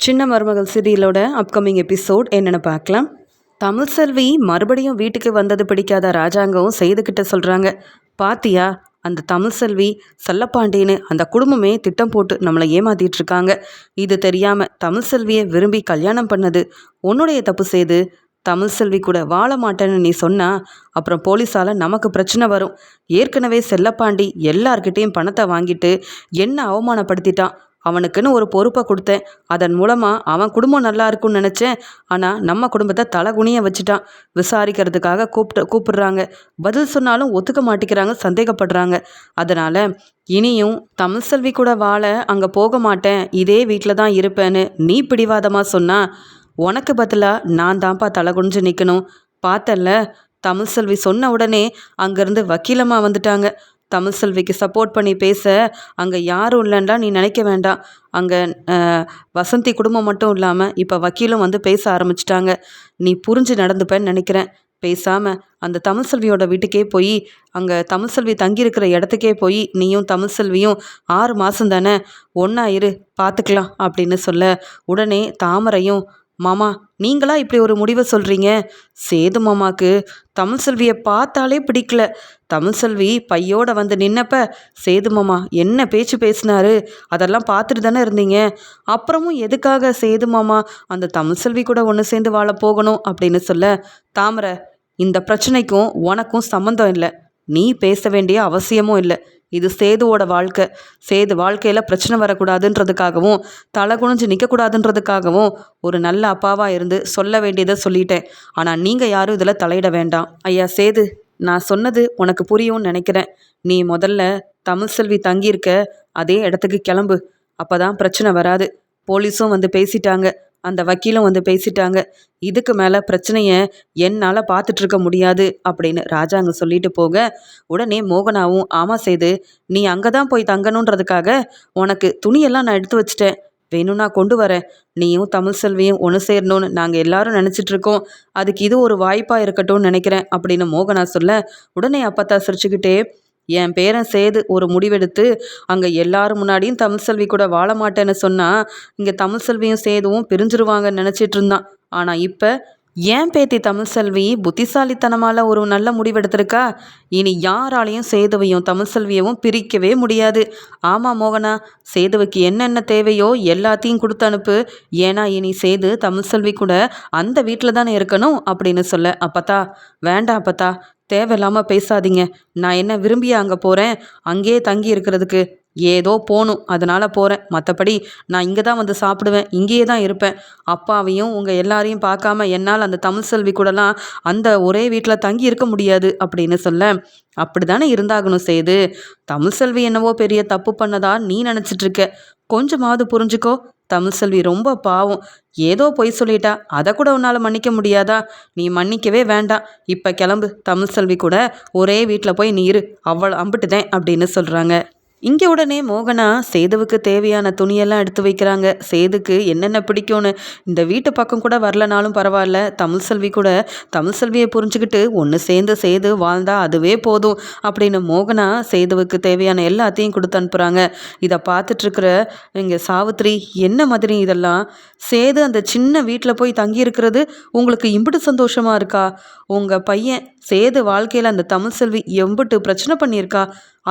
சின்ன மருமகள் சீரியலோட upcoming episode என்னென்னு பார்க்கலாம். தமிழ் செல்வி மறுபடியும் வீட்டுக்கு வந்தது பிடிக்காத ராஜாங்கவும் செய்துக்கிட்ட சொல்கிறாங்க பாத்தியா அந்த தமிழ் செல்வி செல்லப்பாண்டின்னு அந்த குடும்பமே திட்டம் போட்டு நம்மளை ஏமாத்திட்டு இருக்காங்க. இது தெரியாமல் தமிழ் செல்வியை விரும்பி கல்யாணம் பண்ணது. உன்னுடைய தப்பு செய்து தமிழ் செல்வி கூட வாழ மாட்டேன்னு நீ சொன்னா அப்புறம் போலீஸால் நமக்கு பிரச்சனை வரும். ஏற்கனவே செல்லப்பாண்டி எல்லார்கிட்டேயும் பணத்தை வாங்கிட்டு என்ன அவமானப்படுத்திட்டான்? அவனுக்குன்னு ஒரு பொறுப்பை கொடுத்தேன். அதன் மூலமாக அவன் குடும்பம் நல்லா இருக்கும்னு நினச்சேன். ஆனால் நம்ம குடும்பத்தை தலகுனிய வச்சுட்டான். விசாரிக்கிறதுக்காக கூப்பிட்டு கூப்பிடுறாங்க. பதில் சொன்னாலும் ஒத்துக்க மாட்டேங்கிறாங்க சந்தேகப்படுறாங்க. அதனால் இனியும் தமிழ் செல்வி கூட வாழ அங்கே போக மாட்டேன். இதே வீட்டில் தான் இருப்பேன்னு நீ பிடிவாதமாக சொன்னால் உனக்கு பதிலாக நான் தான்ப்பா தலை குனிஞ்சு நிற்கணும் பார்த்தல்ல தமிழ் செல்வி சொன்ன உடனே அங்கேருந்து வக்கீலமாக வந்துட்டாங்க. தமிழ் செல்விக்கு சப்போர்ட் பண்ணி பேச அங்கே யாரும் இல்லைன்றா நீ நினைக்க வேண்டாம். அங்கே வசந்தி குடும்பம் மட்டும் இல்லாமல் இப்போ வக்கீலும் வந்து பேச ஆரம்பிச்சிட்டாங்க. நீ புரிஞ்சு நடந்துப்பேன்னு நினைக்கிறேன். பேசாமல் அந்த தமிழ் செல்வியோட வீட்டுக்கே போய் அங்கே தமிழ் செல்வி தங்கியிருக்கிற இடத்துக்கே போய் நீயும் தமிழ் செல்வியும் ஆறு மாதம் தானே ஒன்றா இரு பார்த்துக்கலாம் அப்படின்னு சொல்ல உடனே தாமரையும் மாமா நீங்களா இப்படி ஒரு முடிவை சொல்கிறீங்க சேது மாமாக்கு தமிழ் செல்வியை பார்த்தாலே பிடிக்கல. தமிழ் செல்வி பையோட வந்து நின்னப்ப சேது மாமா என்ன பேச்சு பேசினாரு? அதெல்லாம் பார்த்துட்டு தானே இருந்தீங்க? அப்புறமும் எதுக்காக சேது மாமா அந்த தமிழ் செல்வி கூட ஒன்று சேர்ந்து வாழ போகணும் அப்படின்னு சொல்ல தாமரை இந்த பிரச்சனைக்கும் உனக்கும் சம்மந்தம் இல்லை. நீ பேச வேண்டிய அவசியமும் இல்லை. இது சேதுவோட வாழ்க்கை. சேது வாழ்க்கையில் பிரச்சனை வரக்கூடாதுன்றதுக்காகவும் தலை குனிஞ்சு நிற்கக்கூடாதுன்றதுக்காகவும் ஒரு நல்ல அப்பாவாக இருந்து சொல்ல வேண்டியதை சொல்லிட்டேன். ஆனால் நீங்கள் யாரும் இதில் தலையிட வேண்டாம். ஐயா சேது நான் சொன்னது உனக்கு புரியும்னு நினைக்கிறேன். நீ முதல்ல தமிழ் செல்வி தங்கியிருக்க அதே இடத்துக்கு கிளம்பு. அப்போ தான் பிரச்சனை வராது. போலீஸும் வந்து பேசிட்டாங்க. அந்த வக்கீலும் வந்து பேசிட்டாங்க. இதுக்கு மேலே பிரச்சனையை என்னால் பார்த்துட்ருக்க முடியாது அப்படின்னு ராஜாங்க சொல்லிட்டு போக உடனே மோகனாவும் ஆமாம் செய்து நீ அங்கே தான் போய் தங்கணுன்றதுக்காக உனக்கு துணியெல்லாம் நான் எடுத்து வச்சிட்டேன். வேணும்னா கொண்டு வரேன். நீயும் தமிழ் செல்வியும் ஒன்று சேரணும்னு நாங்கள் எல்லாரும் நினச்சிட்ருக்கோம். அதுக்கு இது ஒரு வாய்ப்பாக இருக்கட்டும்னு நினைக்கிறேன் அப்படின்னு மோகனா சொல்ல உடனே அப்பத்தா சிரிச்சுக்கிட்டே என் பேரன் சேது ஒரு முடிவெடுத்து அங்கே எல்லாரும் முன்னாடியும் தமிழ் செல்வி கூட வாழ மாட்டேன்னு சொன்னால் இங்கே தமிழ் செல்வியும் சேதுவும் பிரிஞ்சிருவாங்கன்னு நினச்சிட்டு இருந்தான். ஆனால் இப்போ ஏன் பேத்தி தமிழ் செல்வி புத்திசாலித்தனமால ஒரு நல்ல முடிவெடுத்திருக்கா? இனி யாராலையும் சேதுவையும் தமிழ் செல்வியவும் பிரிக்கவே முடியாது. ஆமாம் மோகனா சேதுவுக்கு என்னென்ன தேவையோ எல்லாத்தையும் கொடுத்து அனுப்பு. ஏன்னா இனி சேது தமிழ் செல்வி கூட அந்த வீட்டில் தானே இருக்கணும்? அப்படின்னு சொல்ல அப்பத்தா வேண்டாம் அப்பத்தா. தேவையில்லாமல் பேசாதீங்க. நான் என்ன விரும்பிய அங்கே போகிறேன் அங்கேயே தங்கி இருக்கிறதுக்கு ஏதோ போகணும் அதனால் போகிறேன் மற்றபடி நான் இங்கே தான் வந்து சாப்பிடுவேன். இங்கேயே தான் இருப்பேன். அப்பாவையும் உங்கள் எல்லாரையும் பார்க்காம என்னால் அந்த தமிழ் செல்வி கூடலாம் அந்த ஒரே வீட்டில் தங்கி இருக்க முடியாது அப்படின்னு சொல்ல அப்படி தானே இருந்தாகணும் செய்து தமிழ் செல்வி என்னவோ பெரிய தப்பு பண்ணதா நீ நினச்சிட்ருக்க கொஞ்சமாவது புரிஞ்சுக்கோ. தமிழ் செல்வி ரொம்ப பாவம். ஏதோ பொய் சொல்லிட்டா அதை கூட உன்னால் மன்னிக்க முடியாதா? நீ மன்னிக்கவே வேண்டாம். இப்போ கிளம்பு. தமிழ் செல்வி கூட ஒரே வீட்டில் போய் நீ இரு. அவ்வளோ அம்பிட்டுதேன் அப்படின்னு சொல்கிறாங்க இங்கே உடனே மோகனா சேதுவுக்கு தேவையான துணியெல்லாம் எடுத்து வைக்கிறாங்க. சேதுக்கு என்னென்ன பிடிக்கும்னு. இந்த வீட்டு பக்கம் கூட வரலனாலும் பரவாயில்ல. தமிழ் செல்வி கூட தமிழ் செல்வியை புரிஞ்சுக்கிட்டு ஒன்று சேர்ந்து சேது வாழ்ந்தா அதுவே போதும் அப்படின்னு மோகனா சேதுவுக்கு தேவையான எல்லாத்தையும் கொடுத்து அனுப்புகிறாங்க இதை பார்த்துட்ருக்குற இங்கே சாவித்ரி என்ன மாதிரி இதெல்லாம்? சேது அந்த சின்ன வீட்டில் போய் தங்கியிருக்கிறது உங்களுக்கு இம்பிட்டு சந்தோஷமாக இருக்கா? உங்கள் பையன் சேது வாழ்க்கையில் அந்த தமிழ் செல்வி எம்பிட்டு பிரச்சனை பண்ணியிருக்கா?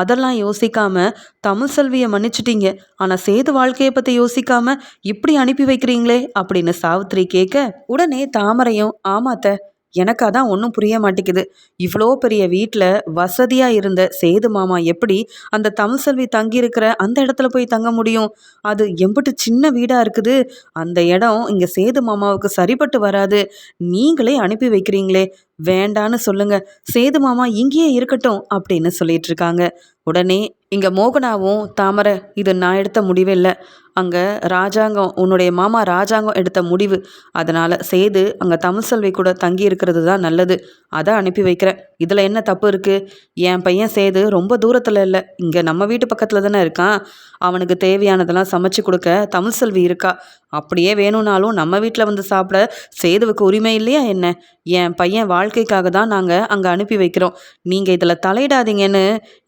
அதெல்லாம் யோசிக்காம தமிழ் செல்வியை மன்னிச்சிட்டீங்க. ஆனால் சேது வாழ்க்கையை பற்றி யோசிக்காம இப்படி அனுப்பி வைக்கிறீங்களே அப்படின்னு சாவித்ரி கேட்க உடனே தாமரையும் ஆமாத்த எனக்கு அதான் ஒன்றும் புரிய மாட்டேங்குது. இவ்வளோ பெரிய வீட்டில் வசதியாக இருந்த சேது மாமா எப்படி அந்த தமிழ் செல்வி தங்கியிருக்கிற அந்த இடத்துல போய் தங்க முடியும்? அது எம்பிட்டு சின்ன வீடாக இருக்குது. அந்த இடம் இங்கே சேது மாமாவுக்கு சரிப்பட்டு வராது. நீங்களே அனுப்பி வைக்கிறீங்களே. வேண்டான்னு சொல்லுங்க. சேது மாமா இங்கேயே இருக்கட்டும் அப்படின்னு சொல்லிட்டு இருக்காங்க. உடனே இங்கே மோகனாவும் தாமரை இது நான் எடுத்த முடிவே இல்லை. அங்கே ராஜாங்கம் உன்னுடைய மாமா ராஜாங்கம் எடுத்த முடிவு. அதனால் சேது அங்கே தமிழ்செல்வி கூட தங்கி இருக்கிறது தான் நல்லது. அதை அனுப்பி வைக்கிறேன். இதில் என்ன தப்பு இருக்குது என் பையன் சேது ரொம்ப தூரத்தில் இல்லை. இங்கே நம்ம வீட்டு பக்கத்தில் தானே இருக்கான். அவனுக்கு தேவையானதெல்லாம் சமைச்சு கொடுக்க தமிழ்செல்வி இருக்கா? அப்படியே வேணும்னாலும் நம்ம வீட்டில் வந்து சாப்பிட சேதுவுக்கு உரிமை இல்லையா என்ன? என் பையன் வாழ்க்கைக்காக தான் நாங்கள் அங்கே அனுப்பி வைக்கிறோம். நீங்கள் இதில் தலையிடாதீங்கன்னு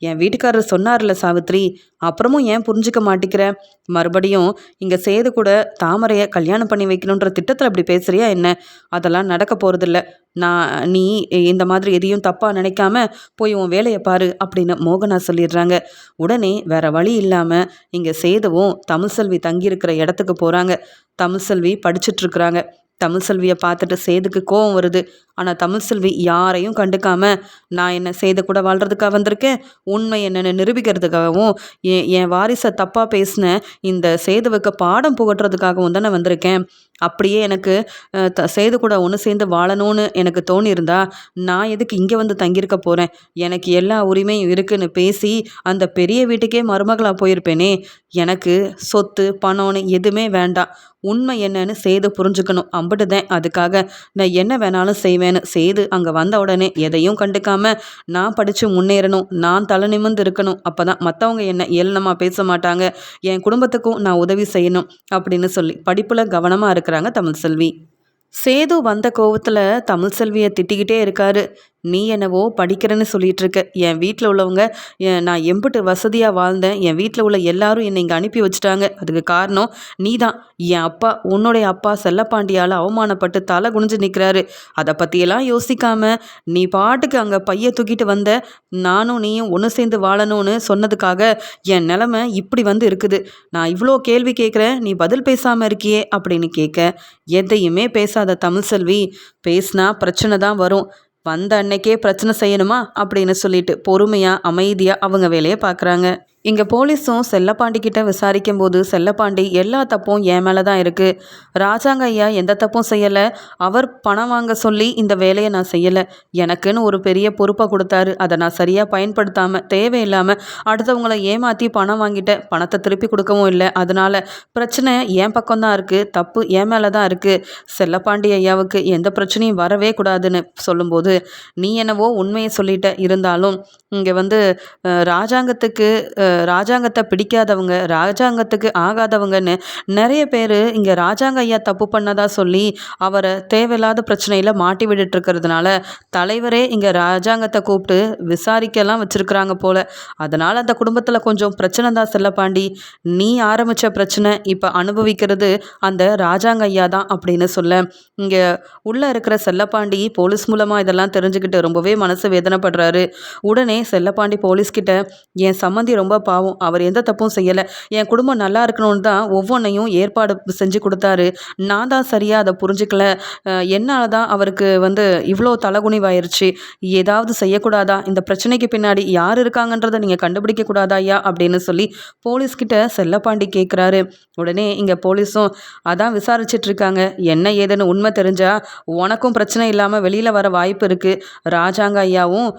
என் வீட்டுக்காரர் சொன்னார்ல சாவித்ரி. அப்புறமும் ஏன் புரிஞ்சுக்க மாட்டேங்கிற? மறுபடியும் இங்கே சேது கூட தாமரையை கல்யாணம் பண்ணி வைக்கணுன்ற திட்டத்தில் அப்படி பேசுறியா என்ன? அதெல்லாம் நடக்க போகிறதில்ல நான் நீ இந்த மாதிரி எதையும் தப்பாக நினைக்காம போய் உன் வேலையை பாரு அப்படின்னு மோகனா சொல்லிடுறாங்க. உடனே வேற வழி இல்லாமல் இங்கே சேதுவும் தமிழ்செல்வி தங்கியிருக்கிற இடத்துக்கு போகிறாங்க தமிழ்செல்வி படிச்சுட்ருக்குறாங்க இருக்கிறாங்க தமிழ்செல்வியை பார்த்துட்டு சேதுக்கு கோவம் வருது. ஆனால் தமிழ்செல்வி யாரையும் கண்டுக்காம நான் என்ன சேது கூட வாழ்கிறதுக்காக வந்திருக்கேன். உண்மை என்னென்னு நிரூபிக்கிறதுக்காகவும் என் என் வாரிசை தப்பாக பேசின இந்த சேதுவுக்கு பாடம் புகட்டுறதுக்காகவும் தானே வந்திருக்கேன். அப்படியே எனக்கு த சேது கூட ஒன்று சேர்ந்து வாழணும்னு எனக்கு தோணியிருந்தா நான் எதுக்கு இங்கே வந்து தங்கியிருக்க போகிறேன் எனக்கு எல்லா உரிமையும் இருக்குன்னு பேசி அந்த பெரிய வீட்டுக்கே மருமகளாக போயிருப்பேனே. எனக்கு சொத்து பணம்னு எதுவுமே வேண்டாம். உண்மை என்னன்னு சேது புரிஞ்சுக்கணும். அம்பிட்டுதான். அதுக்காக நான் என்ன வேணாலும் செய்வேன்னு சேது அங்கே வந்த உடனே எதையும் கண்டுக்காம நான் படித்து முன்னேறணும். நான் தலை நிமிர்ந்து இருக்கணும். அப்போ தான் மற்றவங்க என்ன ஏளனமாக பேச மாட்டாங்க. என் குடும்பத்துக்கும் நான் உதவி செய்யணும் அப்படின்னு சொல்லி படிப்பில் கவனமாக இருக்கிறாங்க தமிழ்செல்வி சேது வந்த கோவத்தில் தமிழ்செல்வியை திட்டிக்கிட்டே இருக்காரு. நீ என்னவோ படிக்கிறேன்னு சொல்லிட்டு இருக்க என் வீட்டில் உள்ளவங்க என் நான் எம்பிட்டு வசதியாக வாழ்ந்தேன். என் வீட்டில் உள்ள எல்லாரும் என்னை இங்கே அனுப்பி வச்சுட்டாங்க. அதுக்கு காரணம் நீ தான் என் அப்பா உன்னுடைய அப்பா செல்லப்பாண்டியால் அவமானப்பட்டு தலை குனிஞ்சு நிற்கிறாரு அதை பற்றியெல்லாம் யோசிக்காம நீ பாட்டுக்கு அங்கே பைய தூக்கிட்டு வந்த நானும் நீயும் ஒன்று சேர்ந்து வாழணும்னு சொன்னதுக்காக என் நிலமை இப்படி வந்து இருக்குது. நான் இவ்வளோ கேள்வி கேட்குறேன் நீ பதில் பேசாமல் இருக்கியே அப்படின்னு கேட்க எதையுமே பேசாத தமிழ் செல்வி பேசினா பிரச்சனை தான் வரும். வந்த அன்னைக்கே பிரச்சனை செய்யணுமா அப்படின்னு சொல்லிட்டு பொறுமையாக அமைதியாக அவங்க வேலையை பார்க்குறாங்க. இங்கே போலீஸும் செல்லப்பாண்டி கிட்ட விசாரிக்கும் போது செல்லப்பாண்டி எல்லா தப்பும் என் மேலே தான் இருக்குது ராஜாங்க ஐயா எந்த தப்பும் செய்யலை. அவர் பணம் வாங்க சொல்லி இந்த வேலையை நான் செய்யலை. எனக்குன்னு ஒரு பெரிய பொறுப்பை கொடுத்தாரு. அதை நான் சரியாக பயன்படுத்தாமல் தேவையில்லாமல் அடுத்தவங்கள ஏமாற்றி பணம் வாங்கிட்டேன். பணத்தை திருப்பி கொடுக்கவும் இல்லை. அதனால் பிரச்சனை என் பக்கம்தான் இருக்குது தப்பு என் மேலே தான் இருக்குது செல்லப்பாண்டி ஐயாவுக்கு எந்த பிரச்சனையும் வரவே கூடாதுன்னு சொல்லும்போது நீ என்னவோ உண்மையை சொல்லிட்ட. இருந்தாலும் இங்கே வந்து ராஜாங்கத்துக்கு ராஜாங்கத்தை பிடிக்காதவங்க ராஜாங்கத்துக்கு ஆகாதவங்கன்னு நிறைய பேர் இங்கே ராஜாங்க ஐயா தப்பு பண்ணதா சொல்லி அவரை தேவையில்லாத பிரச்சனையில் மாட்டி விட்டுட்டுருக்கிறதுனால தலைவரே இங்கே ராஜாங்கத்தை கூப்பிட்டு விசாரிக்கலாம் வச்சுருக்குறாங்க போல. அதனால் அந்த குடும்பத்தில் கொஞ்சம் பிரச்சனை தான் செல்லப்பாண்டி. நீ ஆரம்பித்த பிரச்சனை இப்போ அனுபவிக்கிறது அந்த ராஜாங்க ஐயா தான் அப்படின்னு சொல்ல. இங்கே உள்ளே இருக்கிற செல்லப்பாண்டி போலீஸ் மூலமாக இதெல்லாம் தெரிஞ்சுக்கிட்டு ரொம்பவே மனசு வேதனைப்படுறாரு. உடனே செல்லப்பாண்டி போலீஸ்கிட்ட என் சம்மந்தி ரொம்ப பாவம் அவர் எந்த தப்பும் செய்யலை. என் குடும்பம் நல்லா இருக்கணும்னு தான் ஒவ்வொன்றையும் ஏற்பாடு செஞ்சு கொடுத்தாரு. நான் தான் சரியாக அதை புரிஞ்சுக்கல. என்னால் தான் அவருக்கு வந்து இவ்வளோ தலகுனிவாயிருச்சு. ஏதாவது செய்யக்கூடாதா? இந்த பிரச்சனைக்கு பின்னாடி யார் இருக்காங்கன்றதை நீங்கள் கண்டுபிடிக்க கூடாதா ஐயா? அப்படின்னு சொல்லி போலீஸ்கிட்ட செல்லப்பாண்டி கேட்குறாரு உடனே இங்கே போலீஸும் அதான் விசாரிச்சிட்டு இருக்காங்க என்ன ஏதுன்னு உண்மை தெரிஞ்சா உனக்கும் பிரச்சனை இல்லாமல் வெளியில் வர வாய்ப்பு இருக்குது ராஜாங்க ஐயாவும்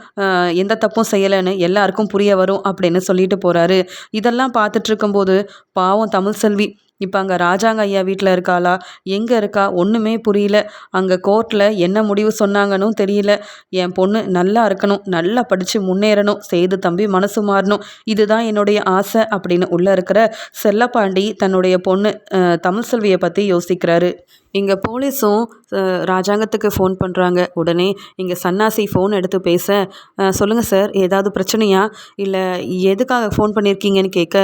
எந்த தப்பும் செய்யலைன்னு எல்லாருக்கும் புரிய வரும் அப்படின்னு சொல்லிட்டு போகிறாரு இதெல்லாம் பார்த்துட்டு இருக்கும்போது பாவம் தமிழ்செல்வி இப்போ அங்கே ராஜாங்க ஐயா வீட்டில் இருக்காளா? எங்கே இருக்கா? ஒன்றுமே புரியல. அங்கே கோர்ட்டில் என்ன முடிவு சொன்னாங்கன்னு தெரியல. என் பொண்ணு நல்லா இருக்கணும். நல்லா படித்து முன்னேறணும். செய்து தம்பி மனசு மாறணும். இதுதான் என்னுடைய ஆசை அப்படின்னு உள்ளே இருக்கிற செல்லப்பாண்டி தன்னுடைய பொண்ணு தமிழ்செல்வியை பற்றி யோசிக்கிறாரு. இங்கே போலீஸும் ராஜாங்கத்துக்கு ஃபோன் பண்ணுறாங்க உடனே இங்கே சன்னாசி ஃபோன் எடுத்து பேச சொல்லுங்கள் சார் ஏதாவது பிரச்சனையா? இல்லை எதுக்காக ஃபோன் பண்ணியிருக்கீங்கன்னு கேட்க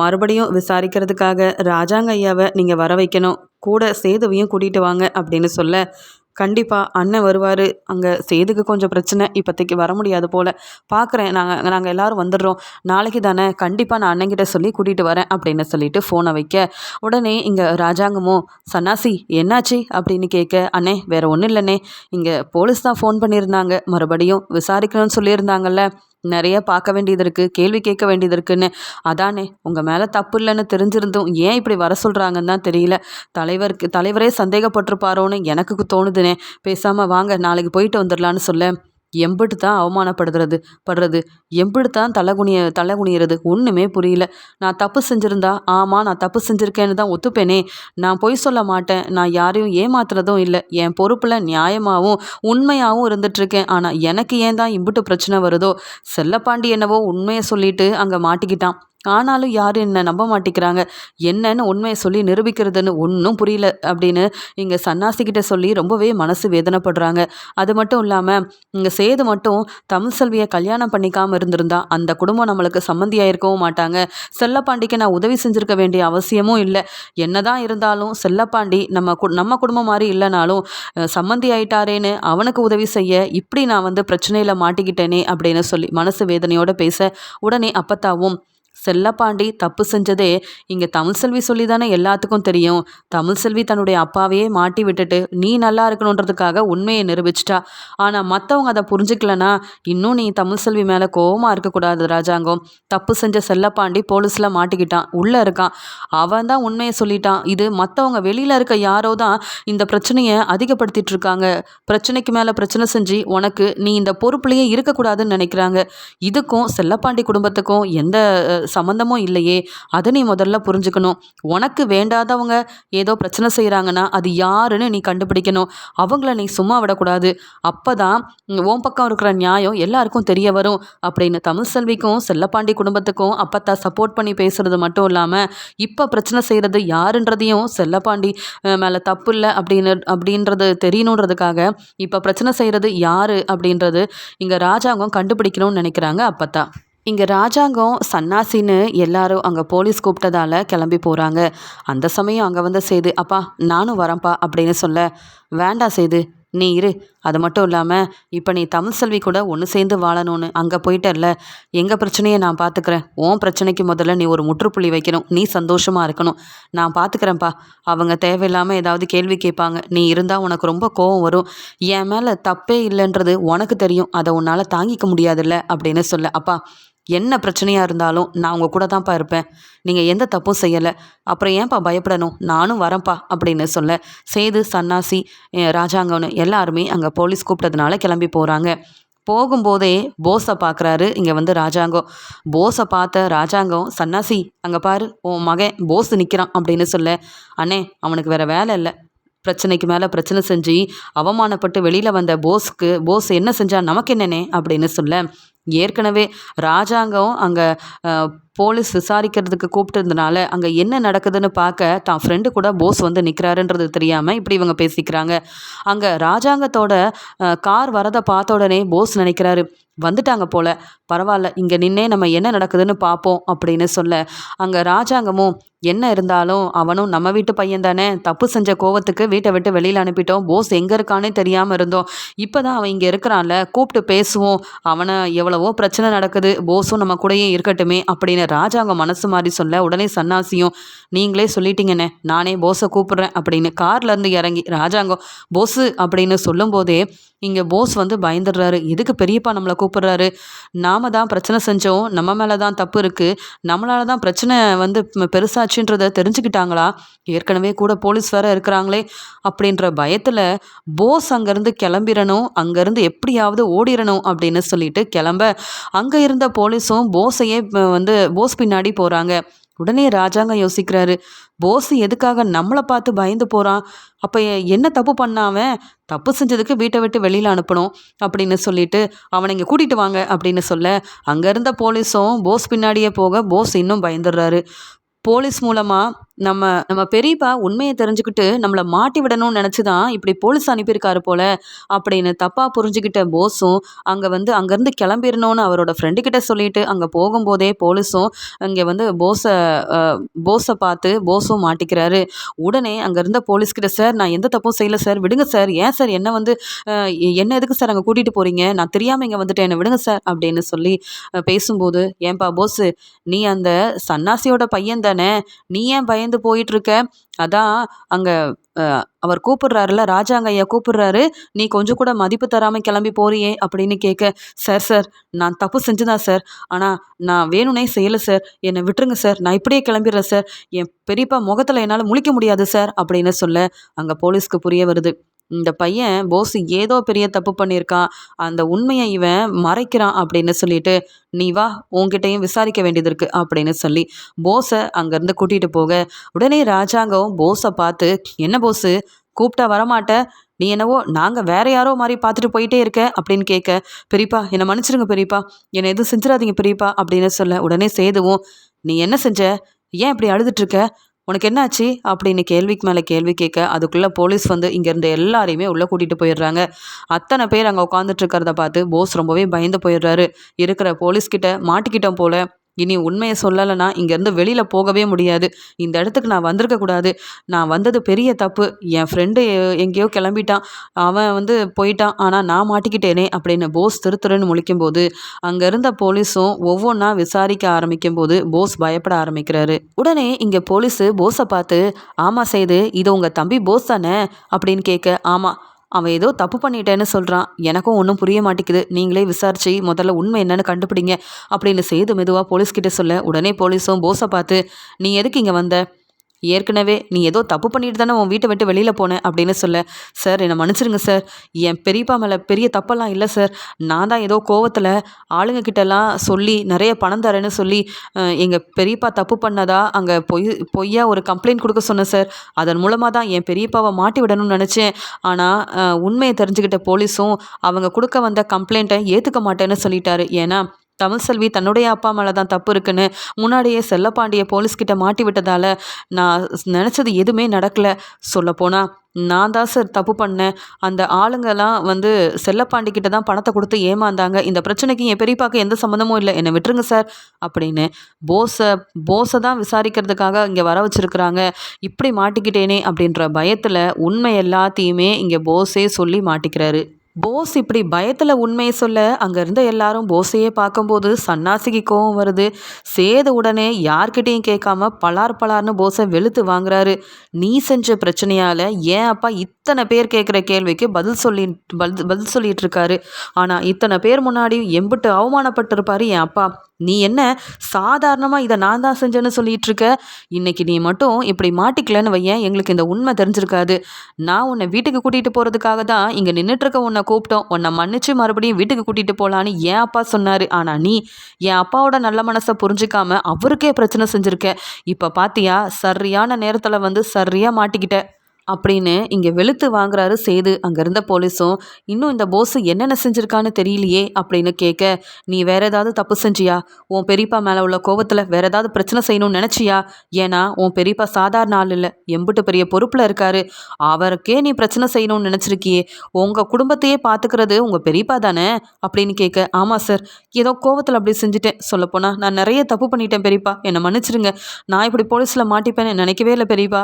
மறுபடியும் விசாரிக்கிறதுக்காக ராஜா ராஜாங்க ஐயாவை நீங்கள் வர வைக்கணும். கூட சேதுவையும் கூட்டிகிட்டு வாங்க அப்படின்னு சொல்ல கண்டிப்பாக அண்ணன் வருவார். அங்கே சேதுக்கு கொஞ்சம் பிரச்சனை. இப்போதைக்கு வர முடியாது போல். பார்க்குறேன் நாங்கள் நாங்கள் எல்லாரும் வந்துடுறோம். நாளைக்கு தானே கண்டிப்பாக நான் அண்ணங்கிட்ட சொல்லி கூட்டிகிட்டு வரேன் அப்படின்னு சொல்லிட்டு ஃபோனை வைக்க உடனே இங்கே ராஜாங்கமோ சன்னாசி என்னாச்சு? அப்படின்னு கேட்க அண்ணே வேறு ஒன்றும் இல்லைண்ணே. இங்கே போலீஸ் தான் ஃபோன் பண்ணியிருந்தாங்க. மறுபடியும் விசாரிக்கணும்னு சொல்லியிருந்தாங்கல்ல. நிறைய பார்க்க வேண்டியது இருக்குது கேள்வி கேட்க வேண்டியது இருக்குன்னு. அதானே உங்கள் மேலே தப்பு இல்லைன்னு தெரிஞ்சிருந்தும் ஏன் இப்படி வர சொல்கிறாங்கன்னு தான் தெரியல. தலைவருக்கு தலைவரே சந்தேகப்பட்டிருப்பாரோன்னு எனக்கு தோணுதுனே. பேசாமல் வாங்க நாளைக்கு போயிட்டு வந்துடலான்னு சொல்ல எம்பிட்டு தான் அவமானப்படுறது படுறது. எம்பிட்டு தான் தலைகுனிய தலைகுனியறது ஒன்றுமே புரியல. நான் தப்பு செஞ்சுருந்தா ஆமாம் நான் தப்பு செஞ்சுருக்கேன்னு தான் ஒத்துப்பேனே. நான் பொய் சொல்ல மாட்டேன். நான் யாரையும் ஏமாத்துறதும் இல்லை. என் பொறுப்பில் நியாயமாகவும் உண்மையாகவும் இருந்துட்டுருக்கேன். ஆனால் எனக்கு ஏன் தான் இம்புட்டு பிரச்சனை வருதோ? செல்லப்பாண்டி என்னவோ உண்மையை சொல்லிட்டு அங்கே மாட்டிக்கிட்டான். ஆனாலும் யாரும் என்னை நம்ப மாட்டேங்கிறாங்க என்னன்னு உண்மையை சொல்லி நிரூபிக்கிறதுன்னு ஒன்றும் புரியல அப்படின்னு இங்கே சன்னாசிக்கிட்ட சொல்லி ரொம்பவே மனசு வேதனைப்படுறாங்க. அது மட்டும் இல்லாமல் இங்கே சேது மட்டும் தமிழ் செல்வியை கல்யாணம் பண்ணிக்காமல் இருந்திருந்தா அந்த குடும்பம் நம்மளுக்கு சம்மந்தியாக இருக்கவும் மாட்டாங்க. செல்லப்பாண்டிக்கு நான் உதவி செஞ்சுருக்க வேண்டிய அவசியமும் இல்லை. என்னதான் இருந்தாலும் செல்லப்பாண்டி நம்ம கு நம்ம குடும்பம் மாதிரி இல்லைனாலும் சம்மந்தி ஆயிட்டாரேன்னு அவனுக்கு உதவி செய்ய இப்படி நான் வந்து பிரச்சனையில் மாட்டிக்கிட்டேனே அப்படின்னு சொல்லி மனசு வேதனையோட பேச உடனே அப்பத்தாவும் செல்லப்பாண்டி தப்பு செஞ்சதே இங்கே தமிழ் செல்வி சொல்லி தானே எல்லாத்துக்கும் தெரியும். தமிழ் செல்வி தன்னுடைய அப்பாவையே மாட்டி விட்டுட்டு நீ நல்லா இருக்கணுன்றதுக்காக உண்மையை நிரூபிச்சிட்டா. ஆனால் மற்றவங்க அதை புரிஞ்சுக்கலனா இன்னும் நீ தமிழ் செல்வி மேலே கோவமாக இருக்கக்கூடாது ராஜாங்கம். தப்பு செஞ்ச செல்லப்பாண்டி போலீஸில் மாட்டிக்கிட்டான். உள்ளே இருக்கான். அவன் தான் உண்மையை சொல்லிட்டான். இது மற்றவங்க வெளியில் இருக்க யாரோ தான் இந்த பிரச்சனையை அதிகப்படுத்திட்டு இருக்காங்க. பிரச்சனைக்கு மேலே பிரச்சனை செஞ்சு உனக்கு நீ இந்த பொறுப்புலையே இருக்கக்கூடாதுன்னு நினைக்கிறாங்க. இதுக்கும் செல்லப்பாண்டி குடும்பத்துக்கும் எந்த சம்மந்தமும் இல்லையே. அதை நீ முதல்ல புரிஞ்சுக்கணும். உனக்கு வேண்டாதவங்க ஏதோ பிரச்சனை செய்கிறாங்கன்னா அது யாருன்னு நீ கண்டுபிடிக்கணும். அவங்கள நீ சும்மா விடக்கூடாது. அப்போ தான் உன் பக்கம் இருக்கிற நியாயம் எல்லாருக்கும் தெரிய வரும். அப்படின்னு தமிழ் செல்விக்கும் செல்லப்பாண்டி குடும்பத்துக்கும் அப்பத்தா சப்போர்ட் பண்ணி பேசுறது மட்டும் இல்லாமல் இப்போ பிரச்சனை செய்கிறது யாருன்றதையும் செல்லப்பாண்டி மேலே தப்பு இல்லை அப்படின்னு அப்படின்றது தெரியணுன்றதுக்காக இப்போ பிரச்சனை செய்கிறது யாரு அப்படின்றது இங்கே ராஜாங்கம் கண்டுபிடிக்கணும்னு நினைக்கிறாங்க அப்பத்தா. இங்கே ராஜாங்கம் சன்னாசின்னு எல்லாரும் அங்கே போலீஸ் கூப்பிட்டதால் கிளம்பி போகிறாங்க அந்த சமயம் அங்கே வந்த சேது அப்பா நானும் வரேன்ப்பா அப்படின்னு சொல்ல வேண்டாம் சேது நீ இரு. அது மட்டும் இல்லாமல் இப்போ நீ தமிழ் செல்வி கூட ஒன்று சேர்ந்து வாழணும்னு அங்கே போயிட்டல்ல. எங்கள் பிரச்சனையை நான் பார்த்துக்கிறேன் உன் பிரச்சனைக்கு முதல்ல நீ ஒரு முற்றுப்புள்ளி வைக்கணும். நீ சந்தோஷமாக இருக்கணும். நான் பார்த்துக்கிறேன்ப்பா அவங்க தேவையில்லாமல் ஏதாவது கேள்வி கேட்பாங்க. நீ இருந்தால் உனக்கு ரொம்ப கோவம் வரும். என் மேலே தப்பே இல்லைன்றது உனக்கு தெரியும். அதை உன்னால் தாங்கிக்க முடியாதுல்ல அப்படின்னு சொல்ல அப்பா என்ன பிரச்சனையாக இருந்தாலும் நான் உங்கள் கூட தான்ப்பா இருப்பேன். நீங்கள் எந்த தப்பும் செய்யலை. அப்புறம் ஏன்ப்பா பயப்படணும்? நானும் வரேன்ப்பா அப்படின்னு சொல்ல சேது சன்னாசி ராஜாங்கம்னு ராஜாங்கன்னு எல்லாருமே அங்கே போலீஸ் கூப்பிட்டதுனால கிளம்பி போகிறாங்க போகும்போதே போஸை பார்க்குறாரு இங்கே வந்து ராஜாங்கம் போஸை பார்த்த ராஜாங்கம் சன்னாசி அங்கே பாரு உன் மகன் போஸ் நிற்கிறான் அப்படின்னு சொல்ல அண்ணே அவனுக்கு வேறு வேலை இல்லை. பிரச்சனைக்கு மேலே பிரச்சனை செஞ்சு அவமானப்பட்டு வெளியில் வந்த போஸ்க்கு போஸ் என்ன செஞ்சா நமக்கு என்னனே அப்படின்னு சொல்ல ஏற்கனவே ராஜாங்கம் அங்கே போலீஸ் விசாரிக்கிறதுக்கு கூப்பிட்டதுனால அங்கே என்ன நடக்குதுன்னு பார்க்க தான் ஃப்ரெண்டு கூட போஸ் வந்து நிற்கிறாருன்றது தெரியாமல் இப்படி இவங்க பேசிக்கிறாங்க. அங்கே ராஜாங்கத்தோட கார் வரதை பார்த்த உடனே போஸ் நினைக்கிறாரு வந்துட்டாங்க போல பரவாயில்ல இங்கே நின்னே நம்ம என்ன நடக்குதுன்னு பார்ப்போம் அப்படின்னு சொல்ல அங்கே ராஜாங்கமும் என்ன இருந்தாலும் அவனும் நம்ம வீட்டு பையன் தானே. தப்பு செஞ்ச கோவத்துக்கு வீட்டை விட்டு வெளியில் அனுப்பிட்டோம். போஸ் எங்கே இருக்கானே தெரியாமல் இருந்தோம். இப்போ தான் அவன் இங்கே இருக்கிறான்ல. கூப்பிட்டு பேசுவோம். அவனை எவ்வளவோ பிரச்சனை நடக்குது. போஸும் நம்ம கூடயே இருக்கட்டுமே அப்படின்னு ராஜாங்க மனசு மாதிரி சொல்ல உடனே சன்னாசியும் நீங்களே சொல்லிட்டீங்கண்ணே. நானே போஸை கூப்பிடுறேன் அப்படின்னு கார்ல இருந்து இறங்கி ராஜாங்கம் போஸு அப்படின்னு சொல்லும்போதே இங்கே போஸ் வந்து பயந்துடுறாரு. எதுக்கு பெரியப்பா நம்மளை கூப்பிடுறாரு? நாம தான் பிரச்சனை செஞ்சோம். நம்ம மேலே தான் தப்பு இருக்குது நம்மளால தான் பிரச்சனை வந்து பெருசாக பெருசாச்சுன்றதை தெரிஞ்சுக்கிட்டாங்களா? ஏற்கனவே கூட போலீஸ் வேற இருக்கிறாங்களே அப்படின்ற பயத்தில் போஸ் அங்கேருந்து கிளம்பிடணும் அங்கேருந்து எப்படியாவது ஓடிடணும் அப்படின்னு சொல்லிட்டு கிளம்ப அங்கே இருந்த போலீஸும் போஸையே வந்து போஸ் பின்னாடி போகிறாங்க உடனே ராஜாங்க யோசிக்கிறாரு போஸ் எதுக்காக நம்மளை பார்த்து பயந்து போகிறான் அப்போ என்ன தப்பு பண்ணாம தப்பு செஞ்சதுக்கு வீட்டை விட்டு வெளியில் அனுப்பணும் அப்படின்னு சொல்லிட்டு அவனை இங்கே கூட்டிகிட்டு வாங்க அப்படின்னு சொல்ல அங்கே இருந்த போலீஸும் போஸ் பின்னாடியே போக போஸ் இன்னும் பயந்துடுறாரு. போலீஸ் மூலமாக நம்ம நம்ம பெரியப்பா உண்மையை தெரிஞ்சுக்கிட்டு நம்மளை மாட்டி விடணும்னு நினச்சி தான் இப்படி போலீஸ் அனுப்பியிருக்காரு போல அப்படின்னு தப்பாக புரிஞ்சுக்கிட்ட போஸும் அங்கே வந்து அங்கேருந்து கிளம்பிடணும்னு அவரோட ஃப்ரெண்டு கிட்ட சொல்லிட்டு அங்கே போகும்போதே போலீஸும் இங்கே வந்து போஸை போஸை பார்த்து போஸும் மாட்டிக்கிறாரு. உடனே அங்கே இருந்த போலீஸ்கிட்ட சார் நான் எந்த தப்பும் செய்யல சார். விடுங்க சார். ஏன் சார்? என்ன வந்து என்ன எதுக்கு சார் அங்கே கூட்டிகிட்டு போகிறீங்க நான் தெரியாமல் இங்கே வந்துட்டேன். என்னை விடுங்க சார் அப்படின்னு சொல்லி பேசும்போது ஏன்பா போஸு நீ அந்த சன்னாசியோட பையன் தானே? நீ ஏன் பயந்து பயந்து போயிட்டுருக்க. அதான் அங்கே அவர் கூப்பிடுறாருல ராஜாங்க ஐயா கூப்பிடுறாரு நீ கொஞ்சம் கூட மதிப்பு தராமல் கிளம்பி போறியே? அப்படின்னு கேட்க சார் சார் நான் தப்பு செஞ்சுதான் சார்? ஆனால் நான் வேணும்னே செய்யலை சார். என்னை விட்டுருங்க சார். நான் இப்படியே கிளம்பிடுறேன் சார். என் பெரியப்பா முகத்தில் என்னால் முழிக்க முடியாது சார் அப்படின்னு சொல்ல அங்கே போலீஸ்க்கு புரிய வருது. இந்த பையன் போஸ் ஏதோ பெரிய தப்பு பண்ணியிருக்கான். அந்த உண்மையை இவன் மறைக்கிறான் அப்படின்னு சொல்லிட்டு நீ வா உன்கிட்டையும் விசாரிக்க வேண்டியது இருக்கு அப்படின்னு சொல்லி போஸை அங்கேருந்து கூட்டிகிட்டு போக. உடனே ராஜாங்கம் போஸை பார்த்து என்ன போஸு கூப்பிட்டா வரமாட்ட? நீ என்னவோ நாங்கள் வேற யாரோ மாதிரி பார்த்துட்டு போயிட்டே இருக்க அப்படின்னு கேட்க பெரியப்பா என்னை மன்னிச்சிடுங்க பெரியப்பா. என்னை எதுவும் செஞ்சிடாதீங்க பெரியப்பா அப்படின்னு சொல்ல உடனே சேதுவும் நீ என்ன செஞ்ச? ஏன் இப்படி அழுதுட்டு இருக்க? உனக்கு என்னாச்சு? அப்படின்னு கேள்விக்கு மேலே கேள்வி கேட்க அதுக்குள்ளே போலீஸ் வந்து இங்கேருந்து எல்லாரையுமே உள்ளே கூட்டிகிட்டு போயிடுறாங்க. அத்தனை பேர் அங்கே உட்காந்துட்டு இருக்கிறத பார்த்து போஸ் ரொம்பவே பயந்து போயிடுறாரு. இருக்கிற போலீஸ்கிட்ட மாட்டிக்கிட்டோம் போல. இனி உண்மையை சொல்லலைன்னா இங்கேருந்து வெளியில் போகவே முடியாது. இந்த இடத்துக்கு நான் வந்திருக்கக்கூடாது நான் வந்தது பெரிய தப்பு. என் ஃப்ரெண்டு எங்கேயோ கிளம்பிட்டான். அவன் வந்து போயிட்டான். ஆனால் நான் மாட்டிக்கிட்டேனே அப்படின்னு போஸ் திருத்துறன்னு முழிக்கும்போது அங்கே இருந்த போலீஸும் ஒவ்வொன்றா விசாரிக்க ஆரம்பிக்கும் போது போஸ் பயப்பட ஆரம்பிக்கிறாரு. உடனே இங்கே போலீஸு போஸை பார்த்து ஆமாம் செய்து இது உங்கள் தம்பி போஸ் தானே? அப்படின்னு கேட்க ஆமாம் அவன் ஏதோ தப்பு பண்ணிட்டேன்னு சொல்கிறான் எனக்கும் ஒன்றும் புரிய மாட்டேங்குது. நீங்களே விசாரிச்சு முதல்ல உண்மை என்னன்னு கண்டுபிடிங்க. அப்படின்னு செய்து மெதுவாக போலீஸ்கிட்ட சொல்ல உடனே போலீஸும் போஸை பார்த்து நீ எதுக்கு இங்கே வந்த? ஏற்கனவே நீ ஏதோ தப்பு பண்ணிட்டு தானே உன் வீட்டை விட்டு வெளியில் போனேன் அப்படின்னு சொல்ல சார் என்னை மன்னிச்சிருங்க சார். என் பெரியப்பா மேலே பெரிய தப்பெல்லாம் இல்லை சார். நான் தான் ஏதோ கோவத்தில் ஆளுங்க கிட்டலாம் சொல்லி நிறைய பணம் தரேன்னு சொல்லி எங்கள் பெரியப்பா தப்பு பண்ணதா அங்கே பொய் பொய்யா ஒரு கம்ப்ளைண்ட் கொடுக்க சொன்னேன் சார். அதன் மூலமாக தான் என் பெரியப்பாவை மாட்டி விடணும்னு நினச்சேன். ஆனால் உண்மையை தெரிஞ்சுக்கிட்ட போலீஸும் அவங்க கொடுக்க வந்த கம்ப்ளைண்ட்டை ஏற்றுக்க மாட்டேன்னு சொல்லிட்டாரு. ஏன்னா தமிழ் செல்வி தன்னுடைய அப்பா மேலே தான் தப்பு இருக்குன்னு முன்னாடியே செல்லப்பாண்டிய போலீஸ்கிட்ட மாட்டி விட்டதால் நான் நினச்சது எதுவுமே நடக்கலை. சொல்லப்போனால் நான் தான் சார் தப்பு பண்ணேன். அந்த ஆளுங்கெல்லாம் வந்து செல்லப்பாண்டி கிட்ட தான் பணத்தை கொடுத்து ஏமாந்தாங்க. இந்த பிரச்சனைக்கு என் பெரியப்பாக்கு எந்த சம்மந்தமும் இல்லை. என்னை விட்டுருங்க சார் அப்படின்னு போஸை போஸை தான் விசாரிக்கிறதுக்காக இங்கே வர வச்சுருக்குறாங்க. இப்படி மாட்டிக்கிட்டேனே அப்படின்ற பயத்தில் உண்மை எல்லாத்தையுமே இங்கே போஸே சொல்லி மாட்டிக்கிறாரு. போஸ் இப்படி பயத்தில் உண்மையை சொல்ல அங்கே இருந்த எல்லாரும் போஸையே பார்க்கும்போது சன்னாசிக்கு கோவம் வருது. சேத உடனே யார்கிட்டையும் கேட்காம பலார் பலார்னு போஸை வெளுத்து வாங்குறாரு. நீ செஞ்ச பிரச்சனையால் ஏன் அப்பா இத்தனை பேர் கேட்குற கேள்விக்கு பதில் சொல்லி பதில் பதில் சொல்லிட்டு இருக்காரு ஆனால் இத்தனை பேர் முன்னாடி எம்பிட்டு அவமானப்பட்டிருப்பாரு என் அப்பா. நீ என்ன சாதாரணமாக இதை நான் தான் செஞ்சேன்னு சொல்லிட்டு இருக்க இன்னைக்கு நீ மட்டும் இப்படி மாட்டிக்கலன்னு வையன். எங்களுக்கு இந்த உண்மை தெரிஞ்சிருக்காது. நான் உன்னை வீட்டுக்கு கூட்டிகிட்டு போகிறதுக்காக தான் இங்கே நின்றுட்டுருக்க உன்னை கூப்பிட்டோம். உன்னை மன்னிச்சு மறுபடியும் வீட்டுக்கு கூட்டிகிட்டு போகலான்னு என் அப்பா சொன்னார். ஆனால் நீ என் அப்பாவோட நல்ல மனசை புரிஞ்சுக்காம அவருக்கே பிரச்சனை செஞ்சுருக்க. இப்போ பார்த்தியா சரியான நேரத்தில் வந்து சரியாக மாட்டிக்கிட்ட. அப்படின்னு இங்கே வெளுத்து வாங்குறாரு சேது. அங்கே இருந்த போலீஸும் இன்னும் இந்த போஸு என்னென்ன செஞ்சுருக்கான்னு தெரியலையே அப்படின்னு கேட்க நீ வேற ஏதாவது தப்பு செஞ்சியா? உன் பெரியப்பா மேலே உள்ள கோவத்தில் வேற ஏதாவது பிரச்சனை செய்யணும்னு நினச்சியா? ஏன்னா உன் பெரியப்பா சாதாரண ஆள் இல்லை. எம்பிட்டு பெரிய பொறுப்பில் இருக்காரு. அவருக்கே நீ பிரச்சனை செய்யணும்னு நினச்சிருக்கியே. உங்கள் குடும்பத்தையே பார்த்துக்கிறது உங்கள் பெரியப்பா தானே? அப்படின்னு கேட்க ஆமாம் சார். ஏதோ கோவத்தில் அப்படி செஞ்சுட்டேன். சொல்லப்போனால் நான் நிறைய தப்பு பண்ணிட்டேன் பெரியப்பா. என்னை மன்னிச்சிருங்க. நான் இப்படி போலீஸில் மாட்டிப்பேன்னு நினைக்கவே இல்லை பெரியப்பா.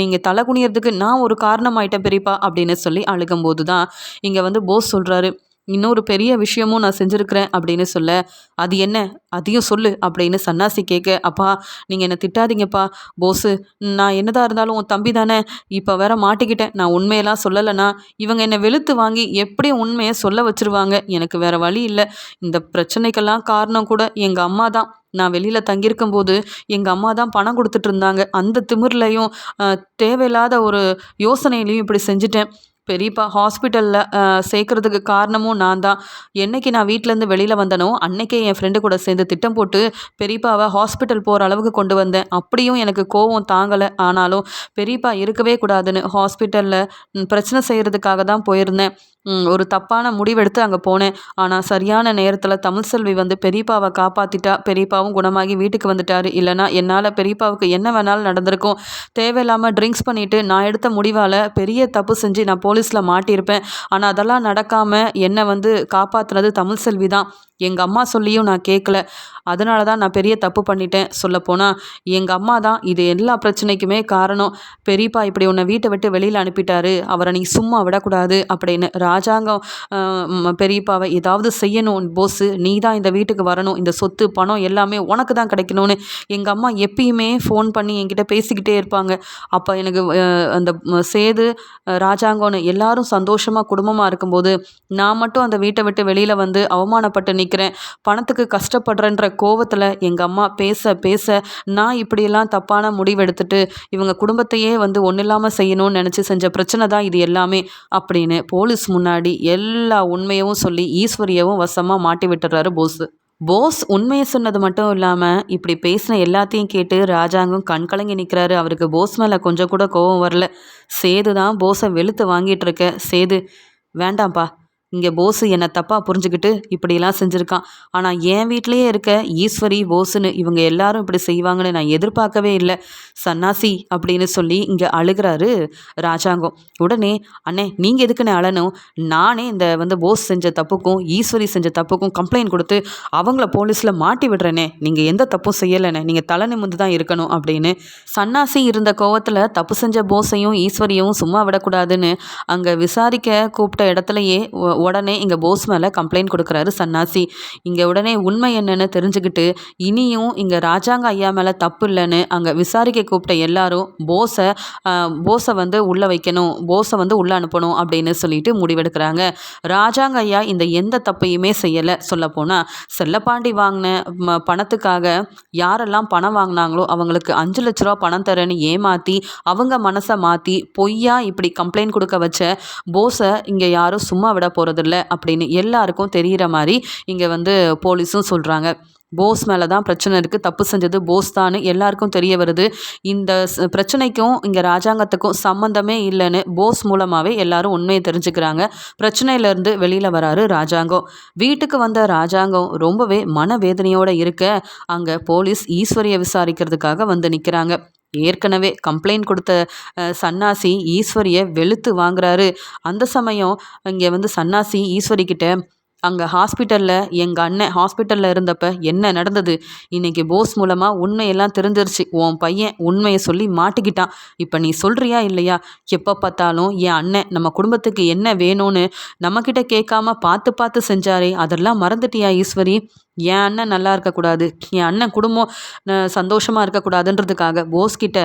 நீங்கள் தலை குனியறதுக்கு நான் ஒரு காரணமாயிட்டேன் பெரியப்பா அப்படின்னு சொல்லி அழுகும்போது தான் இங்கே வந்து போஸ் சொல்கிறாரு இன்னொரு பெரிய விஷயமும் நான் செஞ்சுருக்கிறேன் அப்படின்னு சொல்ல அது என்ன? அதையும் சொல்லு அப்படின்னு சன்னாசி கேட்க அப்பா நீங்கள் என்னை திட்டாதீங்கப்பா போஸு. நான் என்னதான் இருந்தாலும் உன் தம்பி தானே இப்போ வேற மாட்டிக்கிட்டேன். நான் உண்மையெல்லாம் சொல்லலைன்னா இவங்க என்னை வெளுத்து வாங்கி எப்படியும் உண்மையை சொல்ல வச்சுருவாங்க? எனக்கு வேற வழி இல்லை. இந்த பிரச்சனைக்கெல்லாம் காரணம் கூட எங்கள் அம்மா தான் நான் வெளியில் தங்கியிருக்கும் போது எங்கள் அம்மா தான் பணம் கொடுத்துட்டு இருந்தாங்க. அந்த திமிர்லையும் தேவையில்லாத ஒரு யோசனையிலையும் இப்படி செஞ்சுட்டேன். பெரியப்பா ஹாஸ்பிட்டலில் சேர்க்குறதுக்கு காரணமும் நான் தான். என்னைக்கு நான் வீட்டிலேருந்து வெளியில் வந்தனோ அன்னைக்கே என் ஃப்ரெண்டு கூட சேர்ந்து திட்டம் போட்டு பெரியப்பாவை ஹாஸ்பிட்டல் போகிற அளவுக்கு கொண்டு வந்தேன். அப்படியும் எனக்கு கோவம் தாங்கலை. ஆனாலும் பெரியப்பா இருக்கவே கூடாதுன்னு ஹாஸ்பிட்டலில் பிரச்சனை செய்கிறதுக்காக தான் போயிருந்தேன். ஒரு தப்பான முடிவெடுத்து அங்கே போனேன். ஆனால் சரியான நேரத்தில் தமிழ் செல்வி வந்து பெரியப்பாவை காப்பாற்றிட்டா பெரியப்பாவும் குணமாகி வீட்டுக்கு வந்துட்டார். இல்லைனா என்னால் பெரியப்பாவுக்கு என்ன வேணாலும் நடந்திருக்கும். தேவையில்லாமல் ட்ரிங்க்ஸ் பண்ணிவிட்டு நான் எடுத்த முடிவால் பெரிய தப்பு செஞ்சு நான் போலீஸில் மாட்டியிருப்பேன். ஆனால் அதெல்லாம் நடக்காமல் என்னை வந்து காப்பாற்றுனது தமிழ் செல்வி தான். எங்கள் அம்மா சொல்லியும் நான் கேட்கல அதனால தான் நான் பெரிய தப்பு பண்ணிட்டேன் சொல்லப்போனால் எங்கள் அம்மா தான் இது எல்லா பிரச்சனைக்குமே காரணம். பெரியப்பா இப்படி உன்னை வீட்டை விட்டு வெளியில் அனுப்பிட்டாரு. அவரை நீ சும்மா விடக்கூடாது அப்படின்னு ராஜாங்கம் பெரியப்பாவை ஏதாவது செய்யணும் போஸு நீ தான் இந்த வீட்டுக்கு வரணும். இந்த சொத்து பணம் எல்லாமே உனக்கு தான் கிடைக்கணும்னு. எங்கள் அம்மா எப்பயுமே ஃபோன் பண்ணி என்கிட்ட பேசிக்கிட்டே இருப்பாங்க. அப்போ எனக்கு அந்த சேது ராஜாங்கம்னு எல்லாரும் சந்தோஷமாக குடும்பமாக இருக்கும்போது நான் மட்டும் அந்த வீட்டை விட்டு வெளியில் வந்து அவமானப்பட்டு நிற்கிறேன் பணத்துக்கு கஷ்டப்படுறேன்ற கோவத்தில் எங்கள் அம்மா பேச பேச நான் இப்படியெல்லாம் தப்பான முடிவெடுத்துட்டு இவங்க குடும்பத்தையே வந்து ஒன்றும் இல்லாமல் செய்யணும்னு நினச்சி செஞ்ச பிரச்சனை தான் இது எல்லாமே அப்படின்னு போலீஸ் முன்னாடி எல்லா உண்மையவும் சொல்லி ஈஸ்வரியவும் வசமாக மாட்டி விட்டுறாரு போஸு. போஸ் உண்மையை சொன்னது மட்டும் இல்லாமல் இப்படி பேசின எல்லாத்தையும் கேட்டு ராஜாங்கம் கண் கலங்கி நிற்கிறாரு அவருக்கு போஸ் மேலே கொஞ்சம் கூட கோவம் வரல. சேது தான் போஸை வெளுத்து வாங்கிட்டு இருக்க. சேது வேண்டாம்ப்பா. இங்கே போஸ் என்னை தப்பாக புரிஞ்சுக்கிட்டு இப்படியெல்லாம் செஞ்சுருக்கான். ஆனால் என் வீட்டிலையே இருக்க ஈஸ்வரி போஸுன்னு இவங்க எல்லாரும் இப்படி செய்வாங்கன்னு நான் எதிர்பார்க்கவே இல்லை. சன்னாசி அப்படின்னு சொல்லி இங்கே அழுகிறாரு ராஜாங்கம். உடனே அண்ணே நீங்கள் எதுக்குன்னு அழணும்? நானே இந்த வந்து போஸ் செஞ்ச தப்புக்கும் ஈஸ்வரி செஞ்ச தப்புக்கும் கம்ப்ளைண்ட் கொடுத்து அவங்கள போலீஸில் மாட்டி விடுறேனே. நீங்கள் எந்த தப்பும் செய்யலைண்ணே. நீங்கள் தலை நிமிந்து தான் இருக்கணும் அப்படின்னு சன்னாசி இருந்த கோவத்தில் தப்பு செஞ்ச போஸையும் ஈஸ்வரியும் சும்மா விடக்கூடாதுன்னு அங்கே விசாரிக்க கூப்பிட்ட இடத்துலையே உடனே இங்கே போஸ் மேலே கம்ப்ளைண்ட் கொடுக்குறாரு சன்னாசி. இங்கே உடனே உண்மை என்னன்னு தெரிஞ்சுக்கிட்டு இனியும் இங்கே ராஜாங்க ஐயா மேலே தப்பு இல்லைன்னு அங்கே விசாரிக்க கூப்பிட்ட எல்லாரும் போஸை போஸை வந்து உள்ளே வைக்கணும் போஸை வந்து உள்ளே அனுப்பணும் அப்படின்னு சொல்லிட்டு முடிவெடுக்கிறாங்க. ராஜாங்க ஐயா இந்த எந்த தப்பையுமே செய்யலை. சொல்லப்போனால் செல்லப்பாண்டி வாங்கின ம- பணத்துக்காக யாரெல்லாம் பணம் வாங்கினாங்களோ அவங்களுக்கு அஞ்சு லட்ச ரூபா பணம் தரேன்னு ஏமாற்றி அவங்க மனசை மாற்றி பொய்யா இப்படி கம்ப்ளைண்ட் கொடுக்க வச்ச போஸை இங்கே யாரும் சும்மா விட போகிறதில்ல அப்படின்னு எல்லாருக்கும் தெரிகிற மாதிரி இங்கே வந்து போலீஸும் சொல்கிறாங்க போஸ் மேலே தான் பிரச்சனை இருக்குது தப்பு செஞ்சது போஸ் தான் எல்லாருக்கும் தெரிய வருது. இந்த பிரச்சனைக்கும் இங்கே ராஜாங்கத்துக்கும் சம்மந்தமே இல்லைன்னு போஸ் மூலமாகவே எல்லாரும் உண்மையை தெரிஞ்சுக்கிறாங்க. பிரச்சனையிலேருந்து வெளியில் வராரு ராஜாங்கம் வீட்டுக்கு வந்த ராஜாங்கம் ரொம்பவே மனவேதனையோடு இருக்க அங்கே போலீஸ் ஈஸ்வரியை விசாரிக்கிறதுக்காக வந்து நிற்கிறாங்க ஏற்கனவே கம்ப்ளைண்ட் கொடுத்த சன்னாசி ஈஸ்வரியை வெளுத்து வாங்குறாரு. அந்த சமயம் இங்கே வந்து சன்னாசி ஈஸ்வரிக்கிட்ட அங்கே ஹாஸ்பிட்டலில் எங்கள் அண்ணன் ஹாஸ்பிட்டலில் இருந்தப்ப என்ன நடந்தது? இன்றைக்கி போஸ் மூலமாக உண்மையெல்லாம் தெரிஞ்சிருச்சு. உன் பையன் உண்மையை சொல்லி மாட்டிக்கிட்டான். இப்போ நீ சொல்கிறியா இல்லையா? எப்போ பார்த்தாலும் என் அண்ணன் நம்ம குடும்பத்துக்கு என்ன வேணும்னு நம்மக்கிட்ட கேட்காம பார்த்து பார்த்து செஞ்சாரே அதெல்லாம் மறந்துட்டியா ஈஸ்வரி? என் அண்ணன் நல்லா இருக்கக்கூடாது என் அண்ணன் குடும்பம் சந்தோஷமாக இருக்கக்கூடாதுன்றதுக்காக போஸ் கிட்ட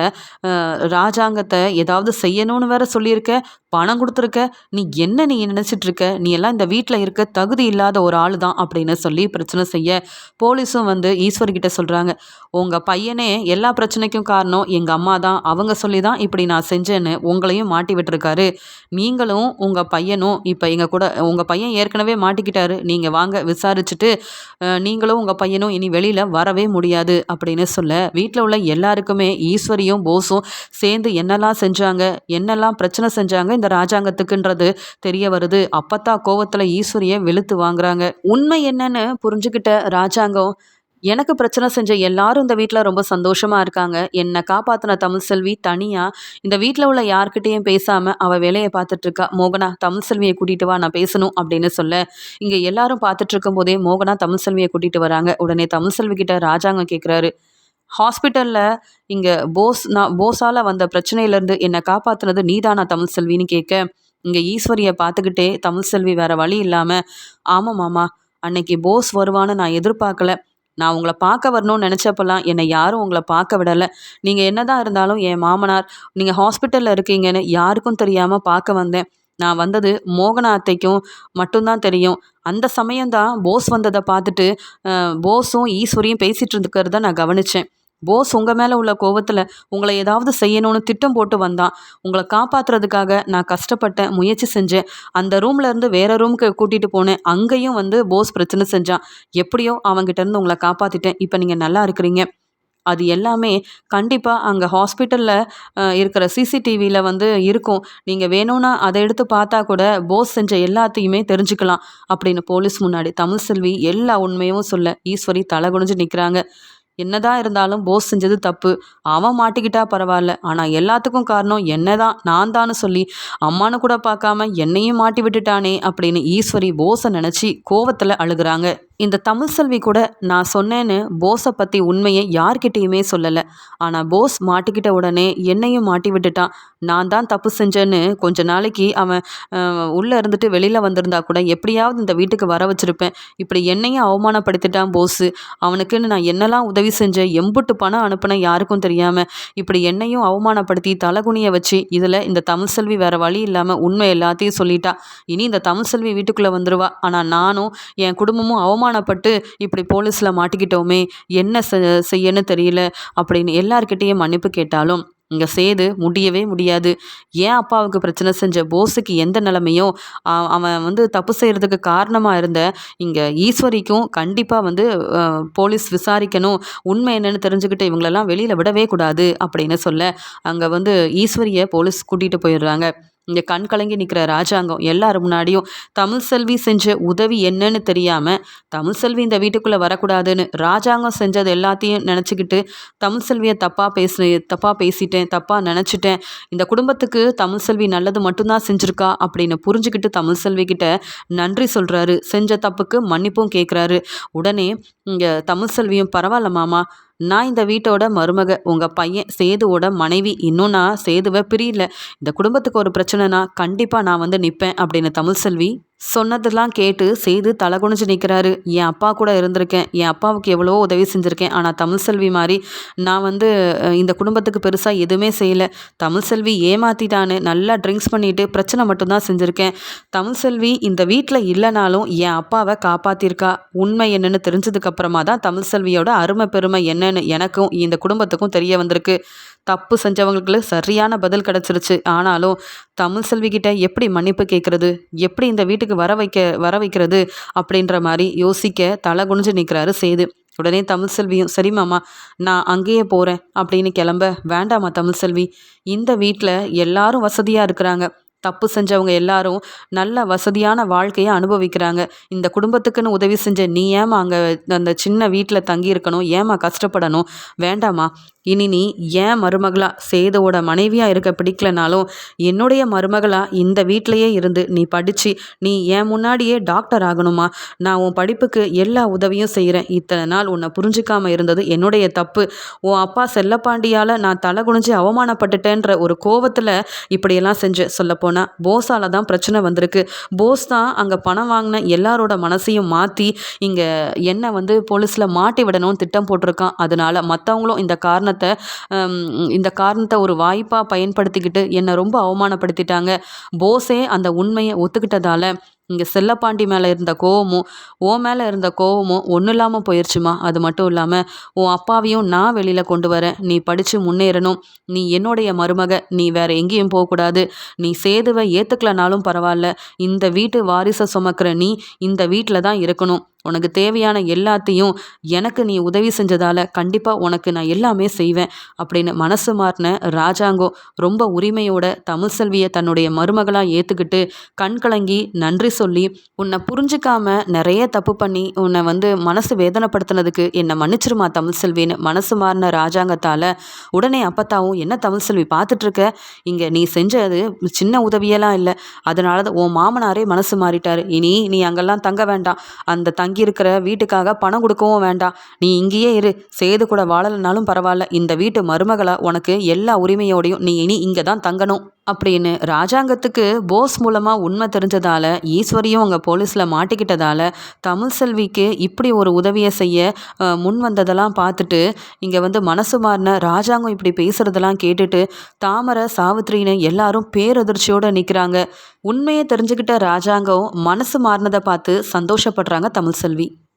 ராஜாங்கத்தை ஏதாவது செய்யணும்னு வேற சொல்லியிருக்க பணம் கொடுத்துருக்க நீ என்ன நீ நினச்சிட்டு இருக்க நீ எல்லாம் இந்த வீட்டில் இருக்க தகுதி இல்லாத ஒரு ஆள் தான் அப்படின்னு சொல்லி பிரச்சனை செய்ய போலீஸும் வந்து ஈஸ்வர்கிட்ட சொல்கிறாங்க உங்கள் பையனே எல்லா பிரச்சனைக்கும் காரணம் எங்கள் அம்மா தான். அவங்க சொல்லி தான் இப்படி நான் செஞ்சேன்னு உங்களையும் மாட்டி விட்டுருக்காரு. நீங்களும் உங்கள் பையனும் இப்போ எங்கள் கூட உங்கள் பையன் ஏற்கனவே மாட்டிக்கிட்டாரு. நீங்கள் வாங்க விசாரிச்சுட்டு நீங்களும் உங்கள் பையனும் இனி வெளியில் வரவே முடியாது அப்படின்னு சொல்ல வீட்டில் உள்ள எல்லாருக்குமே ஈஸ்வரியும் போஸும் சேர்ந்து என்னெல்லாம் செஞ்சாங்க என்னெல்லாம் பிரச்சனை செஞ்சாங்க இந்த ராஜாங்கத்துக்குன்றது தெரிய வருது. அப்பத்தா கோவத்தில் ஈஸ்வரியை வெளுத்து வாங்குறாங்க. உண்மை என்னன்னு புரிஞ்சுக்கிட்ட ராஜாங்கம் எனக்கு பிரச்சனை செஞ்ச எல்லாரும் இந்த வீட்டில் ரொம்ப சந்தோஷமாக இருக்காங்க. என்னை காப்பாற்றின தமிழ் செல்வி தனியாக இந்த வீட்டில் உள்ள யார்கிட்டயும் பேசாமல் அவள் வேலையை பார்த்துட்ருக்கா மோகனா தமிழ் செல்வியை கூட்டிகிட்டு வா நான் பேசணும் அப்படின்னு சொல்ல. இங்கே எல்லாரும் பார்த்துட்ருக்கும் போதே மோகனா தமிழ் செல்வியை கூட்டிகிட்டு வராங்க. உடனே தமிழ் செல்வி கிட்ட ராஜாங்கம் கேட்குறாரு ஹாஸ்பிட்டலில் இங்கே போஸ் நான் போஸால் வந்த பிரச்சனையிலேருந்து என்னை காப்பாற்றினது நீதானா தமிழ் செல்வின்னு கேட்க. இங்கே ஈஸ்வரியை பார்த்துக்கிட்டே தமிழ் செல்வி வேறு வழி இல்லாமல் ஆமாம் மாமா அன்னைக்கு போஸ் வருவான்னு நான் எதிர்பார்க்கல. நான் உங்களை பார்க்க வரணும்னு நினச்சப்பெல்லாம் என்னை யாரும் உங்களை பார்க்க விடலை. நீங்கள் என்னதான் இருந்தாலும் என் மாமனார் நீங்கள் ஹாஸ்பிட்டலில் இருக்கீங்கன்னு யாருக்கும் தெரியாமல் பார்க்க வந்தேன். நான் வந்தது மோகன அத்தைக்கும் மட்டும்தான் தெரியும். அந்த சமயம்தான் போஸ் வந்ததை பார்த்துட்டு போஸும் ஈஸ்வரியும் பேசிகிட்டு இருக்கிறத நான் கவனித்தேன் போஸ் உங்கள் மேலே உள்ள கோவத்தில் உங்களை ஏதாவது செய்யணும்னு திட்டம் போட்டு வந்தான். உங்களை காப்பாற்றுறதுக்காக நான் கஷ்டப்பட்டேன் முயற்சி செஞ்சேன். அந்த ரூம்ல இருந்து வேற ரூமுக்கு கூட்டிகிட்டு போனேன். அங்கேயும் வந்து போஸ் பிரச்சனை செஞ்சான். எப்படியோ அவங்ககிட்ட இருந்து உங்களை காப்பாற்றிட்டேன் இப்போ நீங்கள் நல்லா இருக்கிறீங்க. அது எல்லாமே கண்டிப்பாக அங்கே ஹாஸ்பிட்டலில் இருக்கிற சிசிடிவியில் வந்து இருக்கும். நீங்கள் வேணும்னா அதை எடுத்து பார்த்தா கூட போஸ் செஞ்ச எல்லாத்தையுமே தெரிஞ்சுக்கலாம். அப்படின்னு போலீஸ் முன்னாடி தமிழ் செல்வி எல்லா உண்மையும் சொல்ல ஈஸ்வரி தலை குனிஞ்சு நிற்கிறாங்க என்னதான் இருந்தாலும் போஸ் செஞ்சது தப்பு. அவன் மாட்டிக்கிட்டா பரவாயில்ல. ஆனால் எல்லாத்துக்கும் காரணம் என்னதான் நான் தான்னு சொல்லி அம்மானு கூட பார்க்காம என்னையும் மாட்டி விட்டுட்டானே அப்படின்னு ஈஸ்வரி போஸை நினச்சி கோவத்தில் அழுகிறாங்க. இந்த தமிழ் செல்வி கூட நான் சொன்னேன்னு போஸை பற்றி உண்மையை யார்கிட்டேயுமே சொல்லலை. ஆனால் போஸ் மாட்டிக்கிட்ட உடனே என்னையும் மாட்டி விட்டுட்டான். நான் தான் தப்பு செஞ்சேன்னு கொஞ்ச நாளைக்கு அவன் உள்ளே இருந்துட்டு வெளியில் வந்திருந்தா கூட எப்படியாவது இந்த வீட்டுக்கு வர வச்சுருப்பேன். இப்படி என்னையும் அவமானப்படுத்திட்டான் போஸு அவனுக்குன்னு நான் என்னெல்லாம் உதவி செஞ்சேன் எம்புட்டு பணம் அனுப்பின யாருக்கும் தெரியாமல் இப்படி என்னையும் அவமானப்படுத்தி தலகுனிய வச்சு இதில் இந்த தமிழ் செல்வி வேற வழி இல்லாமல் உண்மை எல்லாத்தையும் சொல்லிட்டா. இனி இந்த தமிழ் செல்வி வீட்டுக்குள்ளே வந்துருவா. ஆனால் நானும் என் குடும்பமும் அவமானப்பட்டு இப்படி போலீஸில் மாட்டிக்கிட்டோமே என்ன செ- செய்யன்னு தெரியல அப்படின்னு எல்லார்கிட்டேயும் மன்னிப்பு கேட்டாலும் இங்கே சேது முடியவே முடியாது. ஏன் அப்பாவுக்கு பிரச்சனை செஞ்ச போஸுக்கு எந்த நிலைமையோ அவன் வந்து தப்பு செய்கிறதுக்கு காரணமாக இருந்த இங்கே ஈஸ்வரிக்கும் கண்டிப்பாக வந்து போலீஸ் விசாரிக்கணும். உண்மை என்னென்னு தெரிஞ்சுக்கிட்டு இவங்களெல்லாம் வெளியில் விடவே கூடாது அப்படின்னு சொல்ல அங்கே வந்து ஈஸ்வரியை போலீஸ் கூட்டிகிட்டு போயிடுறாங்க. இந்த கண் கலங்கி நிற்கிற ராஜாங்கம் எல்லாரும் முன்னாடியும் தமிழ் செல்வி செஞ்ச உதவி என்னன்னு தெரியாமல் தமிழ் செல்வி இந்த வீட்டுக்குள்ளே வரக்கூடாதுன்னு ராஜாங்கம் செஞ்சது எல்லாத்தையும் நினச்சிக்கிட்டு தமிழ் செல்வியை தப்பாக பேசு தப்பாக பேசிட்டேன் தப்பாக நினச்சிட்டேன். இந்த குடும்பத்துக்கு தமிழ் செல்வி நல்லது மட்டும்தான் செஞ்சுருக்கா அப்படின்னு புரிஞ்சுக்கிட்டு தமிழ் செல்வி கிட்ட நன்றி சொல்கிறாரு செஞ்ச தப்புக்கு மன்னிப்பும் கேட்குறாரு உடனே இங்கே தமிழ் செல்வியும் பரவாயில்ல மாமா. நான் இந்த வீட்டோட மருமக உங்கள் பையன் சேதுவோட மனைவி இன்னும் நான் சேதுவை பிரியல. இந்த குடும்பத்துக்கு ஒரு பிரச்சனைனா கண்டிப்பாக நான் வந்து நிற்பேன் அப்படின்னு தமிழ் செல்வி. சொன்னதெல்லாம் கேட்டு செய்து தலை குனிஞ்சு நிற்கிறாரு என் அப்பா கூட இருந்திருக்கேன். என் அப்பாவுக்கு எவ்வளோ உதவி செஞ்சுருக்கேன். ஆனால் தமிழ் செல்வி மாதிரி நான் வந்து இந்த குடும்பத்துக்கு பெருசாக எதுவுமே செய்யலை. தமிழ் செல்வி ஏமாற்றிட்டான்னு நல்லா ட்ரிங்க்ஸ் பண்ணிவிட்டு பிரச்சனை மட்டும்தான் செஞ்சுருக்கேன். தமிழ் செல்வி இந்த வீட்டில் இல்லைனாலும் என் அப்பாவை காப்பாற்றிருக்கா உண்மை என்னென்னு தெரிஞ்சதுக்கப்புறமா தான் தமிழ் செல்வியோட அருமை பெருமை என்னன்னு எனக்கும் இந்த குடும்பத்துக்கும் தெரிய வந்திருக்கு. தப்பு செஞ்சவங்களுக்கு சரியான பதில் கிடச்சிருச்சு. ஆனாலும் தமிழ் செல்விக்கிட்ட எப்படி மன்னிப்பு கேட்குறது எப்படி இந்த வீட்டுக்கு வர வைக்க வர வைக்கிறது? அப்படின்ற மாதிரி யோசிக்க தலை குனிஞ்சு நிற்கிறாரு சேது. உடனே தமிழ் செல்வியும் சரி மாமா நான் அங்கேயே போகிறேன் அப்படின்னு கிளம்ப வேண்டாமா தமிழ் செல்வி. இந்த வீட்டில் எல்லாரும் வசதியாக இருக்கிறாங்க. தப்பு செஞ்சவங்க எல்லாரும் நல்ல வசதியான வாழ்க்கையை அனுபவிக்கிறாங்க. இந்த குடும்பத்துக்குன்னு உதவி செஞ்ச நீ ஏமா அங்கே அந்த சின்ன வீட்டில் தங்கியிருக்கணும்? ஏமா கஷ்டப்படணும்? வேண்டாமா இனி நீ ஏன் மருமகளா சேதோட மனைவியாக இருக்க பிடிக்கலனாலும் என்னுடைய மருமகளா இந்த வீட்டிலையே இருந்து நீ படித்து நீ என் முன்னாடியே டாக்டர் ஆகணுமா? நான் உன் படிப்புக்கு எல்லா உதவியும் செய்கிறேன் இத்தனை நாள் உன்னை புரிஞ்சிக்காமல் இருந்தது என்னுடைய தப்பு. உன் அப்பா செல்லப்பாண்டியால் நான் தலை குனிஞ்சு அவமானப்பட்டுட்டேன்ற ஒரு கோவத்தில் இப்படியெல்லாம் செஞ்சு சொல்லப்போனால் போஸால் தான் பிரச்சனை வந்திருக்கு. போஸ் தான் அங்கே பணம் வாங்கின எல்லாரோட மனசையும் மாற்றி இங்கே என்னை வந்து போலீஸில் மாட்டி விடணும்னு திட்டம் போட்டிருக்கான். அதனால் மற்றவங்களும் இந்த காரணத்தை காரணத்தை இந்த காரணத்தை ஒரு வாய்ப்பாக பயன்படுத்திக்கிட்டு என்னை ரொம்ப அவமானப்படுத்திட்டாங்க. போஸே அந்த உண்மையை ஒத்துக்கிட்டதால இங்கே செல்லப்பாண்டி மேலே இருந்த கோவமும் ஓ மேலே இருந்த கோவமும் ஒன்றும் இல்லாமல் போயிடுச்சுமா அது மட்டும் இல்லாமல் உன் அப்பாவையும் நான் வெளியில் கொண்டு வரேன். நீ படித்து முன்னேறணும். நீ என்னுடைய மருமக. நீ வேற எங்கேயும் போகக்கூடாது நீ சேதுவை ஏற்றுக்கலனாலும் பரவாயில்ல. இந்த வீட்டு வாரிசை சுமக்கிற நீ இந்த வீட்டில் தான் இருக்கணும். உனக்கு தேவையான எல்லாத்தையும் எனக்கு நீ உதவி செஞ்சதால் கண்டிப்பாக உனக்கு நான் எல்லாமே செய்வேன் அப்படின்னு மனசு மாறின ராஜாங்கோ ரொம்ப உரிமையோட தமிழ் செல்வியை தன்னுடைய மருமகளாக ஏற்றுக்கிட்டு கண்கலங்கி நன்றி சொல்லி உன்னை புரிஞ்சுக்காம நிறைய தப்பு பண்ணி உன்னை வந்து மனசு வேதனைப்படுத்தினதுக்கு என்னை மன்னிச்சிருமா தமிழ் செல்வின்னு மனசு மாறின ராஜாங்கத்தால் உடனே அப்பத்தாவும் என்ன தமிழ் செல்வி பார்த்துட்ருக்க இங்கே நீ செஞ்சது சின்ன உதவியெல்லாம் இல்லை. அதனால தான் உன் மாமனாரே மனசு மாறிட்டார். இனி நீ அங்கெல்லாம் தங்க வேண்டாம். அந்த தங்கியிருக்கிற வீட்டுக்காக பணம் கொடுக்கவும் வேண்டாம். நீ இங்கேயே இரு. சேது கூட வாழலைனாலும் பரவாயில்ல. இந்த வீட்டு மருமகளாக உனக்கு எல்லா உரிமையோடையும். நீ இனி இங்கே தான் தங்கணும். அப்படின்னு ராஜாங்கத்துக்கு போஸ் மூலமாக உண்மை தெரிஞ்சதால் ஈஸ்வரியும் அங்கே போலீஸில் மாட்டிக்கிட்டதால தமிழ் செல்விக்கு இப்படி ஒரு உதவியை செய்ய முன் வந்ததெல்லாம் பார்த்துட்டு இங்கே வந்து மனசு மாறின ராஜாங்கம் இப்படி பேசுகிறதெல்லாம் கேட்டுட்டு தாமரை சாவித்ரின்னு எல்லாரும் பேரதிர்ச்சியோடு நிற்கிறாங்க உண்மையை தெரிஞ்சுக்கிட்ட ராஜாங்கம் மனசு மாறினதை பார்த்து சந்தோஷப்படுறாங்க தமிழ் செல்வி.